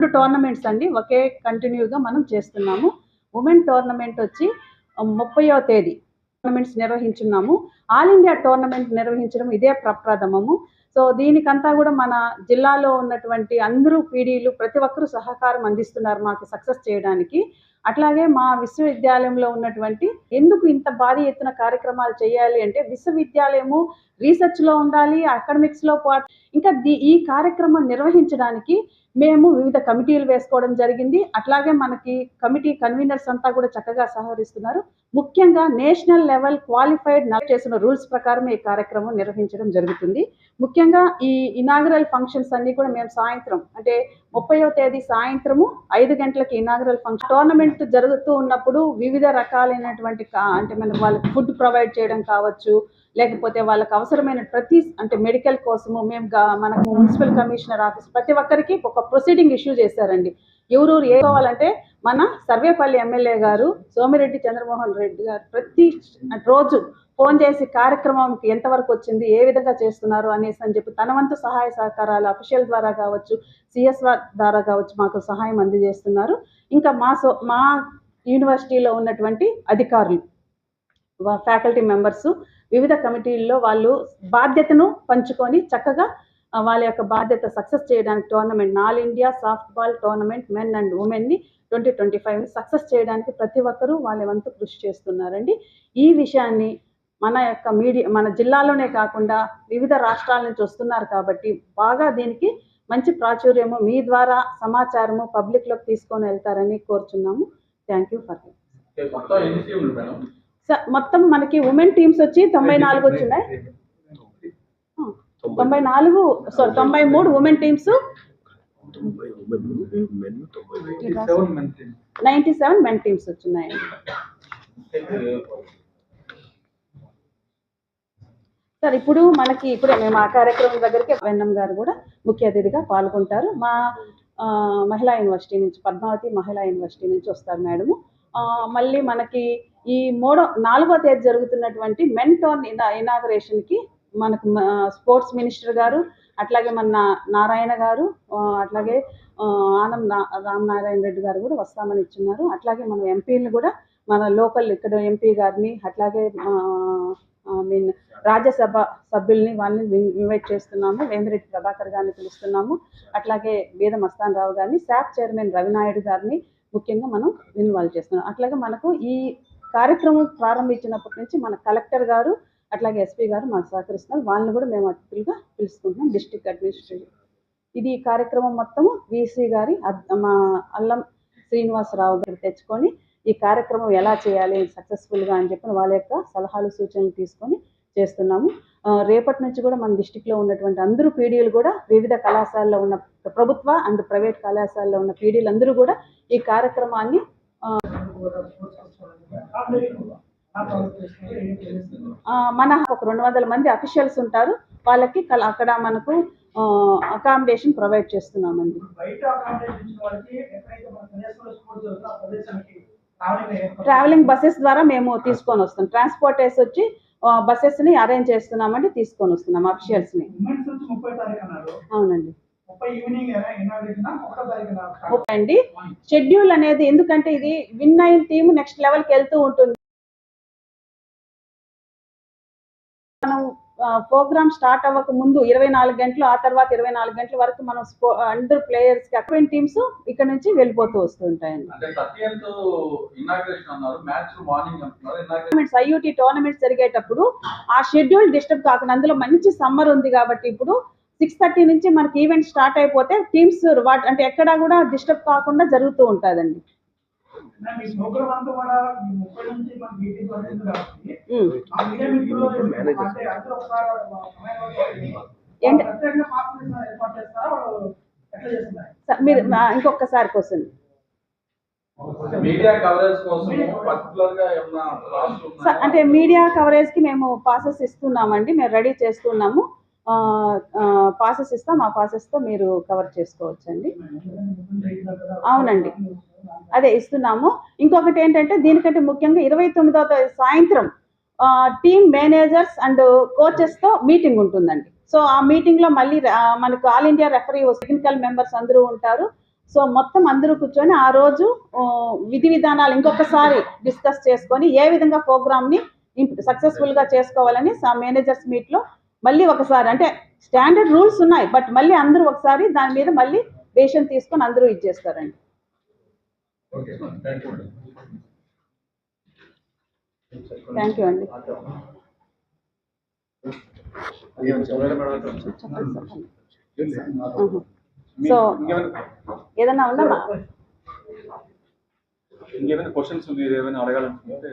రెండు టోర్నమెంట్స్ అండి. ఒకే కంటిన్యూగా మనం చేస్తున్నాము. ఉమెన్ టోర్నమెంట్ వచ్చి ముప్పయో తేదీ టోర్నమెంట్స్ నిర్వహించున్నాము. ఆల్ ఇండియా టోర్నమెంట్ నిర్వహించడం ఇదే ప్రప్రథమము. సో దీనికంతా కూడా మన జిల్లాలో ఉన్నటువంటి అందరూ పీడీలు ప్రతి ఒక్కరూ సహకారం అందిస్తున్నారు మాకు సక్సెస్ చేయడానికి. అట్లాగే మా విశ్వవిద్యాలయంలో ఉన్నటువంటి ఎందుకు ఇంత భారీ ఎత్తున కార్యక్రమాలు చేయాలి అంటే విశ్వవిద్యాలయము రీసెర్చ్లో ఉండాలి అకాడమిక్స్లో పాటు ఇంకా దీ- ఈ కార్యక్రమం నిర్వహించడానికి మేము వివిధ కమిటీలు వేసుకోవడం జరిగింది. అట్లాగే మనకి కమిటీ కన్వీనర్స్ అంతా కూడా చక్కగా సహకరిస్తున్నారు. ముఖ్యంగా నేషనల్ లెవెల్ క్వాలిఫైడ్ చేసిన రూల్స్ ప్రకారం ఈ కార్యక్రమం నిర్వహించడం జరుగుతుంది. ముఖ్యంగా ఈ ఇనాగరల్ ఫంక్షన్స్ అన్ని కూడా మేము సాయంత్రం అంటే ముప్పయో తేదీ సాయంత్రము ఐదు గంటలకి ఇనాగరల్ ఫంక్షన్ టోర్నమెంట్ జరుగుతూ ఉన్నప్పుడు వివిధ రకాలైనటువంటి అంటే మనకు వాళ్ళకి ఫుడ్ ప్రొవైడ్ చేయడం కావచ్చు లేకపోతే వాళ్ళకి అవసరమైన ప్రతి అంటే మెడికల్ కోసము మేము మనకు మున్సిపల్ కమిషనర్ ఆఫీస్ ప్రతి ఒక్కరికి ఒక ప్రొసీడింగ్ ఇష్యూ చేశారండి. ఎవరూరు ఏ కావాలంటే మన సర్వేపల్లి ఎమ్మెల్యే గారు సోమిరెడ్డి చంద్రమోహన్ రెడ్డి గారు ప్రతి రోజు ఫోన్ చేసి కార్యక్రమంకి ఎంతవరకు వచ్చింది ఏ విధంగా చేస్తున్నారు అనేసి అని చెప్పి తన వంతు సహాయ సహకారాలు అఫీషియల్ ద్వారా కావచ్చు సిఎస్ ద్వారా కావచ్చు మాకు సహాయం అందజేస్తున్నారు. ఇంకా మా సో మా యూనివర్సిటీలో ఉన్నటువంటి అధికారులు ఫ్యాకల్టీ మెంబర్స్ వివిధ కమిటీల్లో వాళ్ళు బాధ్యతను పంచుకొని చక్కగా వాళ్ళ యొక్క బాధ్యత సక్సెస్ చేయడానికి tournament. All India soft ball tournament men and ఉమెన్ని twenty twenty five success చేయడానికి ప్రతి ఒక్కరూ వాళ్ళ వంతు కృషి చేస్తున్నారండి. ఈ విషయాన్ని మన యొక్క మీడియా మన జిల్లాలోనే కాకుండా వివిధ రాష్ట్రాల నుంచి వస్తున్నారు కాబట్టి బాగా దీనికి మంచి ప్రాచుర్యము మీ ద్వారా సమాచారము పబ్లిక్లోకి తీసుకొని వెళ్తారని కోరుచున్నాము. థ్యాంక్ యూ ఫర్ మొత్తం మనకి ఉమెన్ టీమ్స్ వచ్చి తొంభై నాలుగు వచ్చినాయి. తొంభై నాలుగు సారీ తొంభై మూడు women teams seven men team ninety seven men teams వచ్చినాయి. సార్ ఇప్పుడు మనకి ఇప్పుడే మేము ఆ కార్యక్రమం దగ్గరికి వెన్నం గారు కూడా ముఖ్య అతిథిగా పాల్గొంటారు. మా మహిళా యూనివర్సిటీ నుంచి పద్మావతి మహిళా యూనివర్సిటీ నుంచి వస్తారు మేడము. ఆ, మళ్ళీ మనకి ఈ మూడో నాలుగో తేదీ జరుగుతున్నటువంటి మెన్ టోర్న్ ఇనాగరేషన్కి మనకు స్పోర్ట్స్ మినిస్టర్ గారు అట్లాగే మన నారాయణ గారు అట్లాగే ఆనం రామ్ రామనారాయణ రెడ్డి గారు కూడా వస్తామని ఇచ్చున్నారు. అట్లాగే మన ఎంపీని కూడా మన లోకల్ ఇక్కడ ఎంపీ గారిని అట్లాగే ఐ మీన్ రాజ్యసభ సభ్యుల్ని వాళ్ళని ఇన్వైట్ చేస్తున్నాము. వేమిరెడ్డి ప్రభాకర్ గారిని పిలుస్తున్నాము. అట్లాగే వేద మస్తాన్ రావు గారిని శాప్ చైర్మన్ రవినాయుడు గారిని ముఖ్యంగా మనం ఇన్వాల్వ్ చేస్తున్నాం. అట్లాగే మనకు ఈ కార్యక్రమం ప్రారంభించినప్పటి నుంచి మన కలెక్టర్ గారు అట్లాగే ఎస్పీ గారు మాకు సహకరిస్తున్నారు. వాళ్ళని కూడా మేము అతిథులుగా పిలుచుకుంటున్నాం డిస్టిక్ అడ్మినిస్ట్రేటివ్. ఇది కార్యక్రమం మొత్తము వీసీ గారి అద్- మా అల్లం శ్రీనివాసరావు గారు తెచ్చుకొని ఈ కార్యక్రమం ఎలా చేయాలి సక్సెస్ఫుల్గా అని చెప్పి వాళ్ళ యొక్క సలహాలు సూచనలు తీసుకొని చేస్తున్నాము. రేపటి నుంచి కూడా మన డిస్టిక్లో ఉన్నటువంటి అందరూ పీడీలు కూడా వివిధ కళాశాలలో ఉన్న ప్రభుత్వ అండ్ ప్రైవేట్ కళాశాలలో ఉన్న పీడీలు అందరూ కూడా ఈ కార్యక్రమాన్ని మన ఒక రెండు వందల మంది అఫీషియల్స్ ఉంటారు. వాళ్ళకి అక్కడ మనకు అకామిడేషన్ ప్రొవైడ్ చేస్తున్నామండి. ట్రావెలింగ్ బస్సెస్ ద్వారా మేము తీసుకొని వస్తాం. ట్రాన్స్పోర్టర్స్ వచ్చి బస్సెస్ని అరేంజ్ చేస్తున్నామండి తీసుకొని వస్తున్నాం తారీఖు అన్నారు. అవునండి. అండి. షెడ్యూల్ అనేది ఎందుకంటే ఇది విన్ అయిన టీమ్ నెక్స్ట్ లెవెల్కి వెళ్తూ ఉంటుంది. మనం ప్రోగ్రామ్ స్టార్ట్ అవ్వక ముందు ఇరవై నాలుగు గంటలు ఆ తర్వాత ఇరవై నాలుగు గంటల వరకు మనం అండర్ ప్లేయర్స్కి అక్వైన్ టీమ్స్ ఇక్కడ నుంచి వెళ్ళిపోతూ వస్తూ ఉంటాయండి. అంటే థర్టీ ఎయిత్ ఇనాగ్రేషన్ అన్నారు మ్యాచ్ మార్నింగ్ అంటున్నారు ఇనాగ్రేషన్ టోర్నమెంట్స్ ఐయూటీ టోర్నమెంట్స్ జరిగేటప్పుడు ఆ షెడ్యూల్ డిస్టర్బ్ కాకుండా అందులో మంచి సమ్మర్ ఉంది కాబట్టి ఇప్పుడు సిక్స్ థర్టీ నుంచి మనకి ఈవెంట్ స్టార్ట్ అయిపోతే టీమ్స్ వాట్ అంటే ఎక్కడా కూడా డిస్టర్బ్ కాకుండా జరుగుతూ ఉంటుందండి. మీరు ఇంకొకసారి క్వశ్చన్. అంటే మీడియా కవరేజ్కి మేము పాసెస్ ఇస్తున్నామండి. మేము రెడీ చేస్తున్నాము. పాసెస్ ఇస్తాం. ఆ పాసెస్తో మీరు కవర్ చేసుకోవచ్చండి. అవునండి. అదే ఇస్తున్నాము. ఇంకొకటి ఏంటంటే దీనికంటే ముఖ్యంగా ఇరవై తొమ్మిదవ తా- సాయంత్రం టీమ్ మేనేజర్స్ అండ్ కోచెస్తో మీటింగ్ ఉంటుందండి. సో ఆ మీటింగ్లో మళ్ళీ మనకు all India referee technical members అందరూ ఉంటారు. సో మొత్తం అందరూ కూర్చొని ఆ రోజు విధి విధానాలు ఇంకొకసారి డిస్కస్ చేసుకొని ఏ విధంగా ప్రోగ్రామ్ని సక్సెస్ఫుల్గా చేసుకోవాలని మేనేజర్స్ మీట్లో మళ్ళీ ఒకసారి అంటే స్టాండర్డ్ రూల్స్ ఉన్నాయి బట్ మళ్ళీ అందరూ ఒకసారి దాని మీద మళ్ళీ డెసిషన్ తీసుకొని అందరూ ఇచ్చేస్తారండి okay thank you thank you అండి మేడం చెప్పండి చెప్పండి ఆహా. సో ఇంకేమైనా ఏదన్నా ఉందా మా- ఇంకేమైనా క్వశ్చన్స్ మీరు ఏమైనా అడగాలనుకుంటే